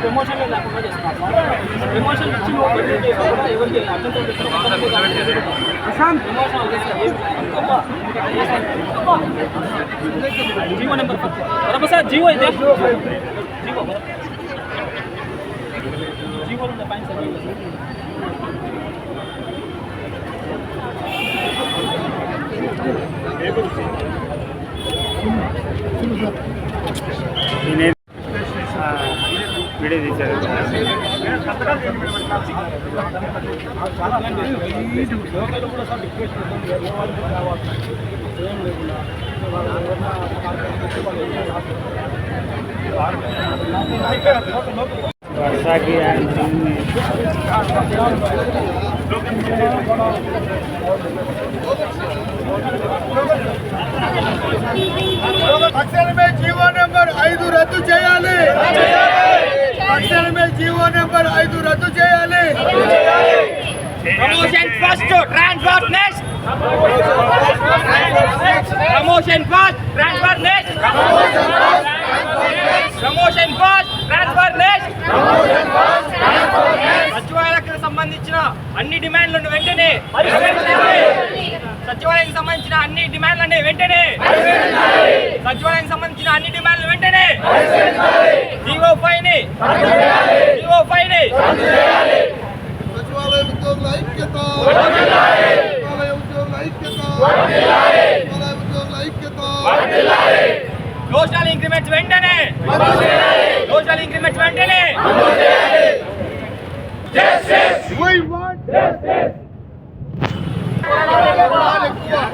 Promotion లేకుండా చేస్తున్నాం promotion ఇచ్చి ఎవరికి జీవో నెంబర్ బరబ సార్ జీవో జీవో జీవో ఉండే పైన సార్ వర్షాకి అండ్ తక్షణమే జీవో నెంబర్ ఐదు రద్దు చేయాలి తక్షణమే జీవో నెంబర్ ఐదు రద్దు చేయాలి promotion first transfer next promotion first transfer next promotion first transfer next సచివాలయాలకు సంబంధించిన అన్ని డిమాండ్లను వెంటనే సచివాలయానికి సంబంధించిన అన్ని డిమాండ్లని వెంటనే సచివాలయానికి సంబంధించిన అన్ని డిమాండ్లు వెంటనే జీవో ఫైవ్ని జీవో ఫైవ్ని ఉద్యోగుల ఐక్యత సచివాలయ ఉద్యోగుల ఐక్యత సచివాలయ ఉద్యోగుల ఐక్యత సోషల్ ఇంక్రిమెంట్స్ వెంటనే సోషల్ ఇంక్రిమెంట్స్ వెంటనే We want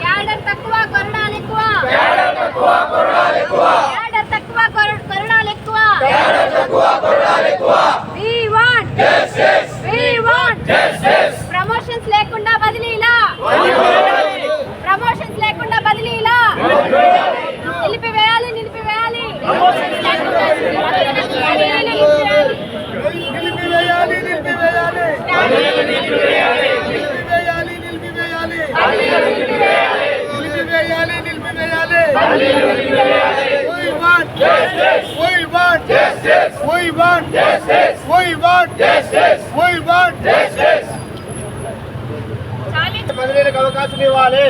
క్యాడర్ తక్కువ కొరడాలు ఎక్కువ క్యాడర్ తక్కువ కొరడాలు ఎక్కువ క్యాడర్ తక్కువ కొరడాలు ఎక్కువ క్యాడర్ తక్కువ కొరడాలు ఎక్కువ ప్రమోషన్స్ లేకుండా బదిలీలా నిలిపివేయాలి నిలిపివేయాలి ప్రమోషన్స్ లేకుండా బదిలీలు నిలిపివేయాలి. నిలిపివేయాలి నిలిపివేయాలి. నిలిపివేయాలి నిలిపివేయాలి. నిలిపివేయాలి నిలిపివేయాలి. We want. Justice. We want. Justice. We want. Justice. We want justice. We want justice. చాలి బదిలీలకు అవకాశం ఇవ్వాలి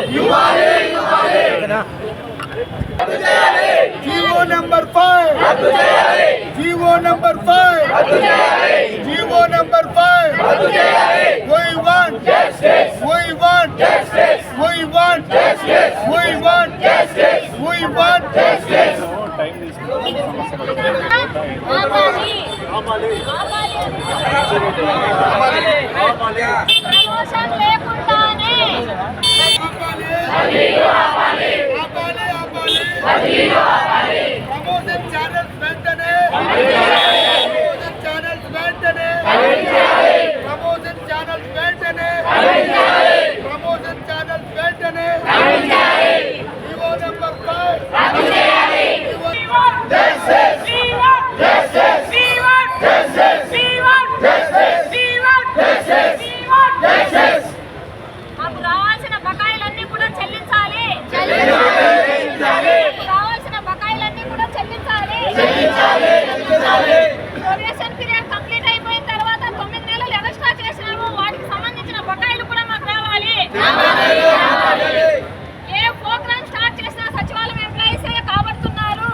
GO number five GO number five GO number five We want justice. We want justice. We want justice. We want justice. We want justice. ఆపాలి. ఆపాలి. Promotion లేకుండానే ఆపాలి ఆపాలి ఆపాలి ప్రమోషన్ ఛానల్స్ వెంటనే ప్రమోషన్ ఛానల్స్ వెంటనే ప్రమోషన్ ఛానల్స్ వెంటనే promotion channels వెంటనే జీవో నెంబర్ ఫైవ్ మాకు రావాల్సిన బకాయిలన్నీ కూడా చెల్లించాలి మాకు రావాల్సిన బకాయిలన్నీ కూడా చెల్లించాలి ప్రొబేషన్ పీరియడ్ కంప్లీట్ అయిపోయిన తర్వాత తొమ్మిది నెలలు ఎక్స్ట్రా చేసినాము వాటికి సంబంధించిన బకాయిలు కూడా మాకు రావాలి ఏ ప్రోగ్రామ్ స్టార్ట్ చేసినా సచివాలయం ఎంప్లాయీస్ కాబడుతున్నారు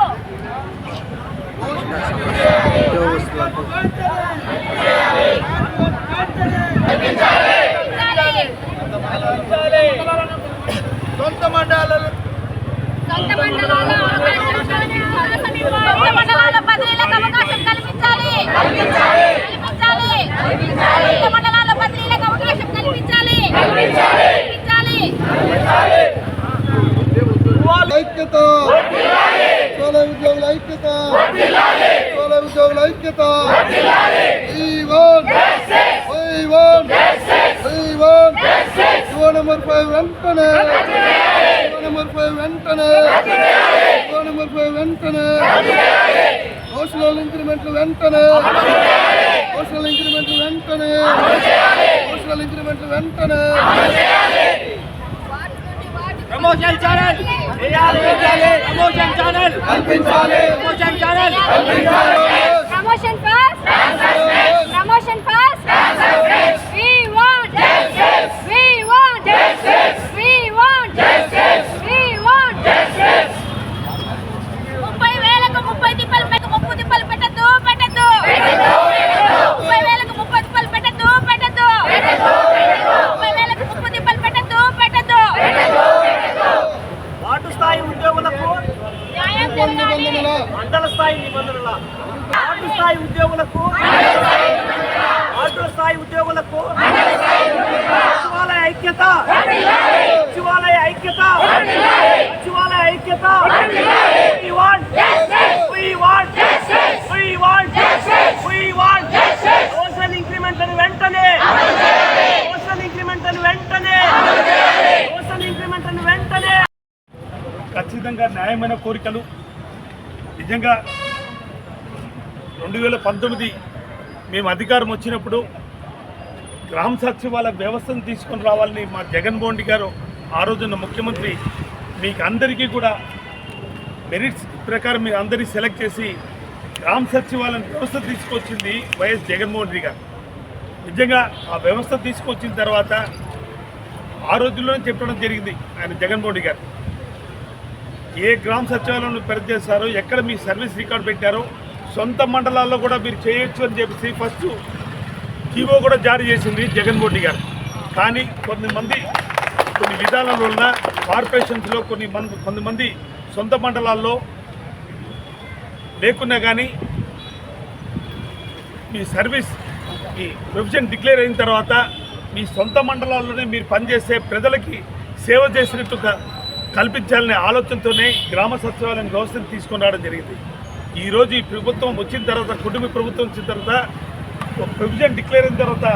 సొంత మండలాలు సొంత మండలాల అవకాశం కల్పించాలి. సొంత మండలాల బదిలీలకు అవకాశం కల్పించాలి కల్పించాలి సొంత మండలాల బదిలీలకు అవకాశం కల్పించాలి కల్పించాలి ఐక్యత సోల ఉద్యోగుల ఐక్యత సోల ఉద్యోగుల ఐక్యత We నెంబర్ ఫైవ్ వెంటనే జీవో నెంబర్ ఫైవ్ వెంటనే జీవో నెంబర్ ఫైవ్ వెంటనే సోషల్ ఇంక్రిమెంట్లు వెంటనే సోషల్ ఇంక్రిమెంట్ వెంటనే సోషల్ ఇంక్రిమెంట్ వెంటనే ప్రమోషన్ ఛానల్ చేయాలి promotion channel promotion channel Promotion first. Promotion first. ఖచ్చితంగా న్యాయమైన కోరికలు. నిజంగా రెండు వేల పంతొమ్మిది మేము అధికారం వచ్చినప్పుడు గ్రామ సచివాలయ వ్యవస్థను తీసుకొని రావాలని మా జగన్మోహన్ రెడ్డి గారు ఆ రోజున ముఖ్యమంత్రి మీకు అందరికీ కూడా మెరిట్స్ ప్రకారం మీరు అందరినీ సెలెక్ట్ చేసి గ్రామ సచివాలయం వ్యవస్థ తీసుకొచ్చింది వైఎస్ జగన్మోహన్ రెడ్డి గారు. నిజంగా ఆ వ్యవస్థ తీసుకొచ్చిన తర్వాత ఆ రోజుల్లోనే చెప్పడం జరిగింది ఆయన జగన్మోహన్ రెడ్డి గారు. ఏ గ్రామ సచివాలయంలో పెద్ద చేశారో ఎక్కడ మీ సర్వీస్ రికార్డ్ పెట్టారో సొంత మండలాల్లో కూడా మీరు చేయొచ్చు అని చెప్పేసి ఫస్ట్ జీవో కూడా జారీ చేసింది జగన్మోహన్ రెడ్డి గారు. కానీ కొంతమంది కొన్ని విధానాల వలన కార్పొరేషన్స్లో కొన్ని మంది కొంతమంది సొంత మండలాల్లో లేకున్నా కానీ మీ సర్వీస్ మీ ప్రొఫెషన్ డిక్లేర్ అయిన తర్వాత మీ సొంత మండలాల్లోనే మీరు పనిచేసే ప్రజలకి సేవ చేసినట్టుగా కల్పించాలనే ఆలోచనతోనే గ్రామ సచివాలయం వ్యవస్థను తీసుకొని రావడం జరిగింది ఈరోజు ఈ ప్రభుత్వం వచ్చిన తర్వాత కుటుంబ ప్రభుత్వం వచ్చిన తర్వాత ఒక ప్రొవిజన్ డిక్లేర్ అయిన తర్వాత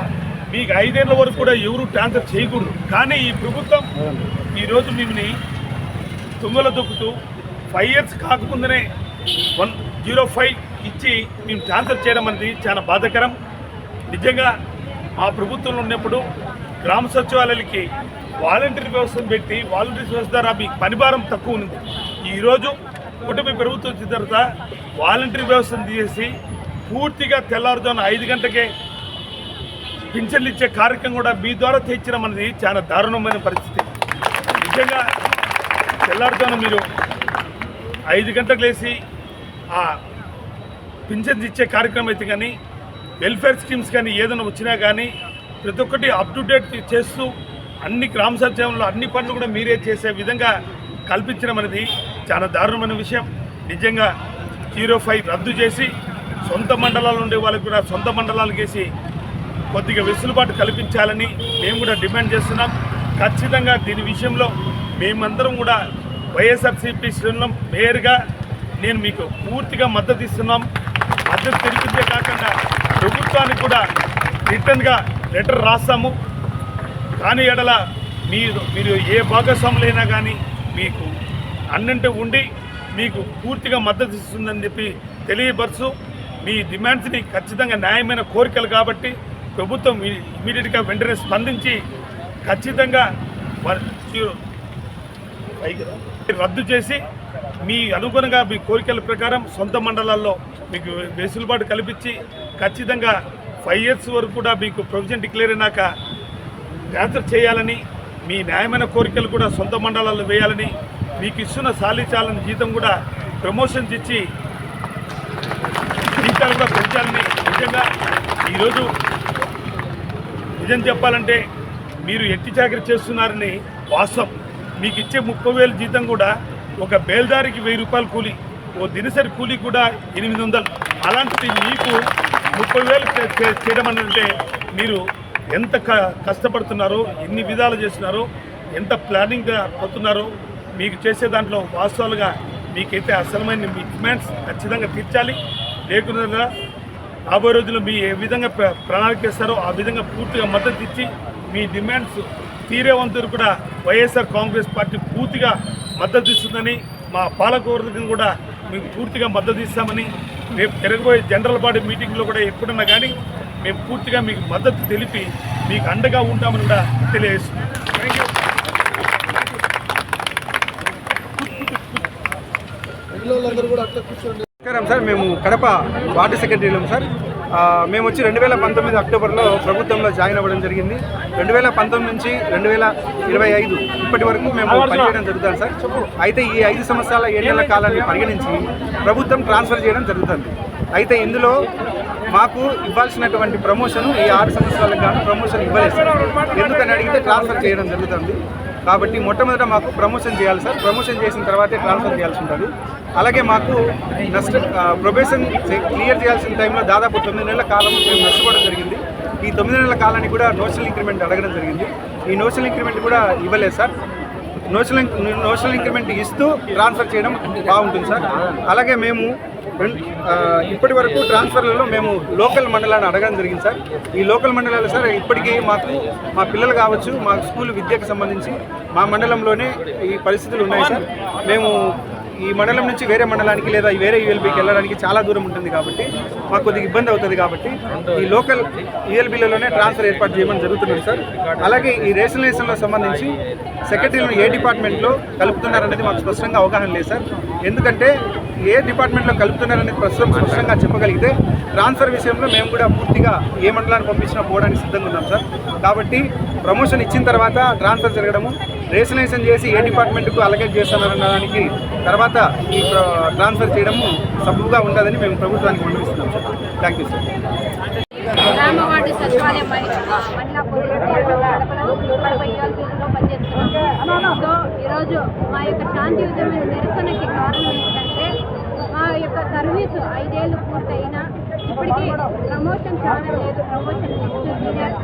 మీకు ఐదేళ్ళ వరకు కూడా ఎవరు ట్రాన్స్ఫర్ చేయకూడదు. కానీ ఈ ప్రభుత్వం ఈరోజు మిమ్మల్ని తుంగల దొక్కుతూ ఫైవ్ ఇయర్స్ కాకముందనే వన్ జీరో ఫైవ్ ఇచ్చి మేము ట్రాన్స్ఫర్ చేయడం అనేది చాలా బాధాకరం. నిజంగా ఆ ప్రభుత్వంలో ఉన్నప్పుడు గ్రామ సచివాలయాలకి వాలంటీర్ వ్యవస్థను పెట్టి వాలంటీర్ వ్యవస్థ ద్వారా మీకు పనిభారం తక్కువ ఉంది. ఈరోజు కుటుంబ ప్రభుత్వం వచ్చిన తర్వాత వాలంటీర్ వ్యవస్థను తీసేసి పూర్తిగా తెల్లారుజామున ఐదు గంటకే పింఛన్లు ఇచ్చే కార్యక్రమం కూడా మీ ద్వారా తెచ్చడం అనేది చాలా దారుణమైన పరిస్థితి. నిజంగా తెల్లారుజామున మీరు ఐదు గంటలకు లేచి ఆ పింఛన్స్ ఇచ్చే కార్యక్రమం అయితే కానీ వెల్ఫేర్ స్కీమ్స్ కానీ ఏదైనా వచ్చినా కానీ ప్రతి ఒక్కటి అప్ టు డేట్ చేస్తూ అన్ని గ్రామ సచివంలో అన్ని పనులు కూడా మీరే చేసే విధంగా కల్పించడం అనేది చాలా దారుణమైన విషయం. నిజంగా జీరో ఫైవ్ రద్దు చేసి సొంత మండలాలు ఉండే వాళ్ళకి కూడా సొంత మండలాలు వేసి కొద్దిగా వెసులుబాటు కల్పించాలని మేము కూడా డిమాండ్ చేస్తున్నాం. ఖచ్చితంగా దీని విషయంలో మేమందరం కూడా వైఎస్ఆర్సీపీ శ్రేణులం మేయర్గా నేను మీకు పూర్తిగా మద్దతు ఇస్తున్నాం. మద్దతు తెలిపించే కాకుండా ప్రభుత్వానికి కూడా రిటర్న్గా లెటర్ రాస్తాము. కాని ఎడల మీరు మీరు ఏ భాగస్వాములైనా కానీ మీకు అన్నంటే ఉండి మీకు పూర్తిగా మద్దతు ఇస్తుందని చెప్పి తెలియపరుచు మీ డిమాండ్స్ని ఖచ్చితంగా న్యాయమైన కోరికలు కాబట్టి ప్రభుత్వం ఇమీడియట్గా వెంటనే స్పందించి ఖచ్చితంగా రద్దు చేసి మీ అనుగుణంగా మీ కోరికల ప్రకారం సొంత మండలాల్లో మీకు వెసులుబాటు కల్పించి ఖచ్చితంగా ఫైవ్ ఇయర్స్ వరకు కూడా మీకు ప్రొవిజన్ డిక్లేర్ అయినాక ట్రాన్స్ఫర్ చేయాలని మీ న్యాయమైన కోరికలు కూడా సొంత మండలాల్లో వేయాలని మీకు ఇస్తున్న సాలిచాలని జీతం కూడా ప్రమోషన్స్ ఇచ్చి జీతాలు కూడా పెంచాలని నిజంగా ఈరోజు నిజం చెప్పాలంటే మీరు ఎట్టి చాకరీ చేస్తున్నారని వాస్తవం. మీకు ఇచ్చే ముప్పై వేలు జీతం కూడా ఒక బేల్దారికి వెయ్యి రూపాయలు కూలి ఓ దినసరి కూలి కూడా ఎనిమిది వందలు. అలాంటిది మీకు ముప్పై వేలు చేయడం అంటే మీరు ఎంత క- కష్టపడుతున్నారో ఎన్ని విధాలు చేస్తున్నారో ఎంత ప్లానింగ్గా పోతున్నారో మీకు చేసే దాంట్లో వాస్తవాలుగా మీకైతే అసలమైన మీ డిమాండ్స్ ఖచ్చితంగా తీర్చాలి. లేకుండా రాబోయే రోజుల్లో మీ ఏ విధంగా ప్ర- ప్రణాళిక చేస్తారో ఆ విధంగా పూర్తిగా మద్దతు ఇచ్చి మీ డిమాండ్స్ తీరే వంతులు కూడా వైఎస్ఆర్ కాంగ్రెస్ పార్టీ పూర్తిగా మద్దతు ఇస్తుందని మా పాలకవర్గం కూడా మేము పూర్తిగా మద్దతు ఇస్తామని రేపు జరగబోయే జనరల్ బాడీ మీటింగ్లో కూడా ఎప్పుడన్నా కానీ మేము పూర్తిగా మీకు మద్దతు తెలిపి మీకు అండగా ఉంటామని కూడా తెలియజేస్తున్నాం. నమస్కారం సార్ మేము కడప వార్డు సెక్రటరీలం సార్. ఆ, మేము వచ్చి రెండు వేల పంతొమ్మిది అక్టోబర్లో ప్రభుత్వంలో జాయిన్ అవ్వడం జరిగింది. రెండు వేల పంతొమ్మిది నుంచి రెండు వేల ఇరవై ఐదు ఇప్పటి వరకు మేము పనిచేయడం జరుగుతుంది సార్. అయితే ఈ ఐదు సంవత్సరాల ఏడేళ్ళ కాలాన్ని పరిగణించి ప్రభుత్వం ట్రాన్స్ఫర్ చేయడం జరుగుతుంది. అయితే ఇందులో మాకు ఇవ్వాల్సినటువంటి ప్రమోషన్ ఈ ఆరు సంవత్సరాలకు గాను ప్రమోషన్ ఇవ్వలేదు. సార్ ఎందుకని అడిగితే ట్రాన్స్ఫర్ చేయడం జరుగుతుంది. కాబట్టి మొట్టమొదట మాకు ప్రమోషన్ చేయాలి సార్. ప్రమోషన్ చేసిన తర్వాతే ట్రాన్స్ఫర్ చేయాల్సి ఉంటుంది. అలాగే మాకు నష్ట ప్రొబేషన్ క్లియర్ చేయాల్సిన టైంలో దాదాపు తొమ్మిది నెలల కాలం మేము నష్టపోవడం జరిగింది. ఈ తొమ్మిది నెలల కాలానికి కూడా నోషనల్ ఇంక్రిమెంట్ అడగడం జరిగింది. ఈ నోషనల్ ఇంక్రిమెంట్ కూడా ఇవ్వలేదు సార్. నోషనల్ నోషనల్ ఇంక్రిమెంట్ ఇస్తూ ట్రాన్స్ఫర్ చేయడం బాగుంటుంది సార్. అలాగే మేము Uh, ఇప్పటి వరకు ట్రాన్స్ఫర్లలో మేము లోకల్ మండలాన్ని అడగడం జరిగింది సార్. ఈ లోకల్ మండలాలు సార్ ఇప్పటికీ మాకు మా పిల్లలు కావచ్చు మా స్కూల్ విద్యకు సంబంధించి మా మండలంలోనే ఈ పరిస్థితులు ఉన్నాయి సార్. మేము ఈ మండలం నుంచి వేరే మండలానికి లేదా వేరే యూఎల్బీకి వెళ్ళడానికి చాలా దూరం ఉంటుంది కాబట్టి మాకు కొద్దిగా ఇబ్బంది అవుతుంది కాబట్టి ఈ లోకల్ యూఎల్బీలలోనే ట్రాన్స్ఫర్ ఏర్పాటు చేయమని జరుగుతున్నది సార్. అలాగే ఈ రేషనలైజేషన్లో సంబంధించి సెక్రటరీలను ఏ డిపార్ట్మెంట్లో కలుపుతున్నారనేది మాకు స్పష్టంగా అవగాహన లేదు సార్. ఎందుకంటే ఏ డిపార్ట్మెంట్లో కలుపుతున్నారనేది ప్రస్తుతం స్పష్టంగా చెప్పగలిగితే ట్రాన్స్ఫర్ విషయంలో మేము కూడా పూర్తిగా ఏ మండలాన్ని పంపించినా పోవడానికి సిద్ధంగా ఉన్నాం సార్. కాబట్టి ప్రమోషన్ ఇచ్చిన తర్వాత ట్రాన్స్ఫర్ జరగడము రేసినేషన్ చేసి ఏ డిపార్ట్మెంట్కు అలగేట్ చేస్తున్నారన్న దానికి తర్వాత ఈ ట్రాన్స్ఫర్ చేయడము సబబుగా ఉండదని మేము ప్రభుత్వానికి విన్నవిస్తున్నాం సార్. థ్యాంక్ యూ సార్ సచివాలయం మహిళా పనిచేస్తున్నాం సో ఈరోజు మా యొక్క శాంతియుతమైన నిరసనకి కారణం యొక్క సర్వీస్ ఐదేళ్ళు పూర్తయినా ఇప్పటికీ ప్రమోషన్ చాలా లేదు. ప్రమోషన్ లిస్ట్ సీనియర్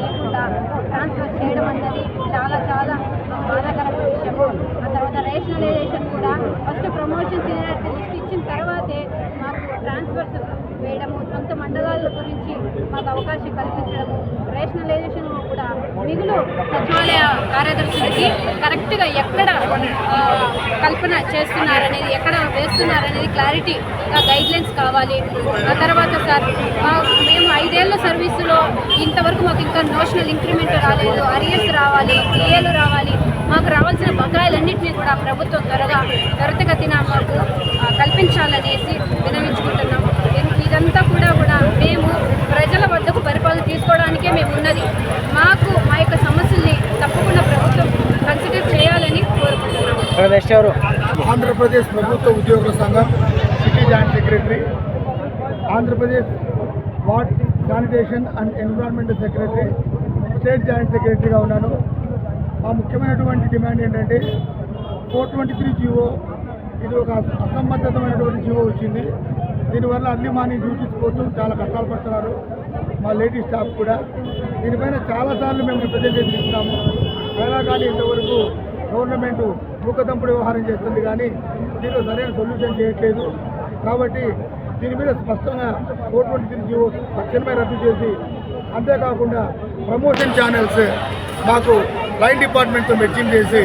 లేకుండా ట్రాన్స్ఫర్ చేయడం అన్నది చాలా చాలా బాధాకరమైన విషయము ఆ తర్వాత రేషనలైజేషన్ కూడా ఫస్ట్ ప్రమోషన్ సీనియర్ లిస్ట్ ఇచ్చిన తర్వాతే మాకు ట్రాన్స్ఫర్స్ వేయడము సొంత మండలాల గురించి మాకు అవకాశం కల్పించడము రేషనలైజేషన్ మిగులు సచివాలయ కార్యదర్శులకి కరెక్ట్గా ఎక్కడ కల్పన చేస్తున్నారనేది ఎక్కడ వేస్తున్నారనేది క్లారిటీగా గైడ్లైన్స్ కావాలి. ఆ తర్వాత సార్ మా- మేము ఐదేళ్ళ సర్వీసులో ఇంతవరకు మాకు ఇంకా నోషనల్ ఇంక్రిమెంట్ రాలేదు అరియర్స్ రావాలి టీఏలు రావాలి. మాకు రావాల్సిన బకాయిలన్నింటినీ కూడా ప్రభుత్వం త్వరగా త్వరితగతిన మాకు కల్పించాలనేసి వినవించుకుంటున్నాము ఇదంతా కూడా కూడా మేము ప్రజల వద్దకు పరిపాలన తీసుకోవడానికే మేము ఉన్నది. మాకు మా యొక్క సమస్యల్ని తప్పకుండా ప్రభుత్వం కన్సిడర్ చేయాలని కోరుకుంటున్నాము. ఆంధ్రప్రదేశ్ ప్రభుత్వ ఉద్యోగుల సంఘం city joint secretary Andhra Pradesh ward sanitation and environmental secretary state joint సెక్రటరీగా ఉన్నాను. మా ముఖ్యమైనటువంటి డిమాండ్ ఏంటంటే ఫోర్ ట్వంటీ త్రీ జీవో ఇది ఒక అసంబద్ధమైనటువంటి జీవో వచ్చింది. దీనివల్ల అర్లీ మార్నింగ్ డ్యూటీస్ పోతూ చాలా కష్టాలు పడుతున్నారు. మా లేడీ స్టాఫ్ కూడా. దీనిపైన చాలాసార్లు మేము రిప్రజెంటేషన్ ఇస్తాము అయినా కానీ ఇంతవరకు గవర్నమెంట్ మూకదంపుడు వ్యవహారం చేస్తుంది కానీ దీనిలో సరైన సొల్యూషన్ చేయట్లేదు. కాబట్టి దీని మీద స్పష్టంగా ఫోర్ ట్వంటీ త్రీ జీవో తక్షణమే రద్దు చేసి అంతేకాకుండా ప్రమోషన్ ఛానల్స్ మాకు లైన్ డిపార్ట్మెంట్తో మెచ్చింగ్ చేసి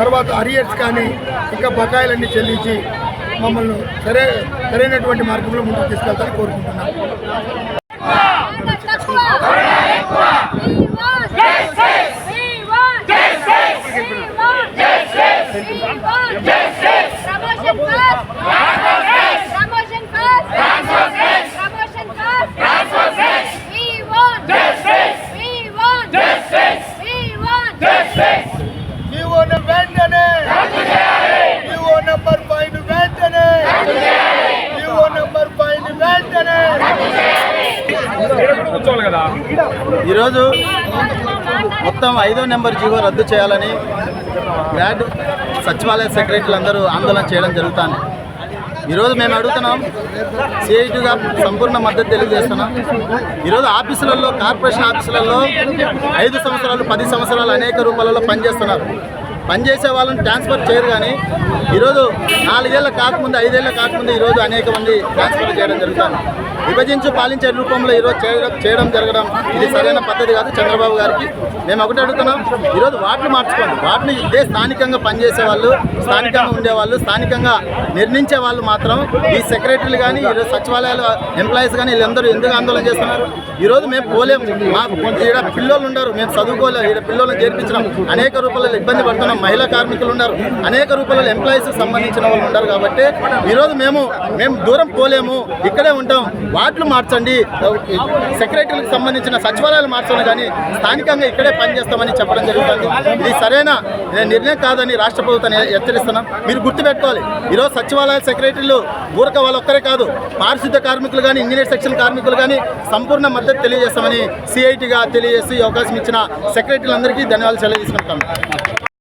తర్వాత అరియర్స్ కానీ ఇంకా బకాయిలన్నీ చెల్లించి మమ్మల్ని సరే సరైనటువంటి మార్గంలో ముందుకు తీసుకెళ్తారని కోరుకుంటున్నాను promotion first promotion first promotion first we want we want we want GO వెంటనే జీవో నెంబర్ ఫైవ్ వెంటనే జీవో నెంబర్ ఫైవ్ వెంటనే కూర్చోవాలి కదా ఈరోజు మొత్తం ఐదో నెంబర్ జీవో రద్దు చేయాలని వ్యాడ్ సచివాలయ సెక్రటరీలు అందరూ ఆందోళన చేయడం జరుగుతుంది. ఈరోజు మేము అడుగుతున్నాం సిఐటిగా సంపూర్ణ మద్దతు తెలియజేస్తున్నాం. ఈరోజు ఆఫీసులలో కార్పొరేషన్ ఆఫీసులలో ఐదు సంవత్సరాలు పది సంవత్సరాలు అనేక రూపాలలో పనిచేస్తున్నారు. పనిచేసే వాళ్ళని ట్రాన్స్ఫర్ చేయరు కానీ ఈరోజు నాలుగేళ్ళ కాకముందు ఐదేళ్ళ కాకముందు ఈరోజు అనేక మంది ట్రాన్స్ఫర్ చేయడం జరుగుతుంది. విభజించు పాలించే రూపంలో ఈరోజు చేయడం చేయడం జరగడం ఇది సరైన పద్ధతి కాదు చంద్రబాబు గారికి. మేము ఒకటి అడుగుతున్నాం ఈరోజు వాటిని మార్చుకోండి. వాటిని ఇదే స్థానికంగా పనిచేసే వాళ్ళు స్థానికంగా ఉండేవాళ్ళు స్థానికంగా నిర్ణయించే వాళ్ళు మాత్రం ఈ సెక్రటరీలు కానీ ఈరోజు సచివాలయాల ఎంప్లాయీస్ కానీ వీళ్ళందరూ ఎందుకు ఆందోళన చేస్తున్నారు? ఈరోజు మేము పోలేం మా ఈడ పిల్లలు ఉండరు. మేము చదువుకోలేము. ఈడ పిల్లలను చేర్పించడం అనేక రూపాయలు ఇబ్బంది పడుతున్నాం. మహిళా కార్మికులు ఉన్నారు. అనేక రూపాయల ఎంప్లాయీస్ సంబంధించిన వాళ్ళు ఉన్నారు కాబట్టి ఈరోజు మేము మేము దూరం పోలేము ఇక్కడే ఉంటాం. వార్డులు మార్చండి సెక్రటరీలకు సంబంధించిన సచివాలయాలు మార్చండి కానీ స్థానికంగా ఇక్కడే పనిచేస్తామని చెప్పడం జరుగుతుంది. ఇది సరైన నిర్ణయం కాదని రాష్ట్ర ప్రభుత్వాన్ని హెచ్చరిస్తున్నాం. మీరు గుర్తుపెట్టుకోవాలి. ఈరోజు సచివాలయ సెక్రటరీలు ఊరక వాళ్ళొక్కరే కాదు. పారిశుద్ధ కార్మికులు కానీ ఇంజనీర్ సెక్షన్ కార్మికులు కానీ సంపూర్ణ మద్దతు తెలియజేస్తామని సిఐటిగా తెలియజేసి అవకాశం ఇచ్చిన సెక్రటరీలందరికీ ధన్యవాదాలు తెలియజేసుకుంటాం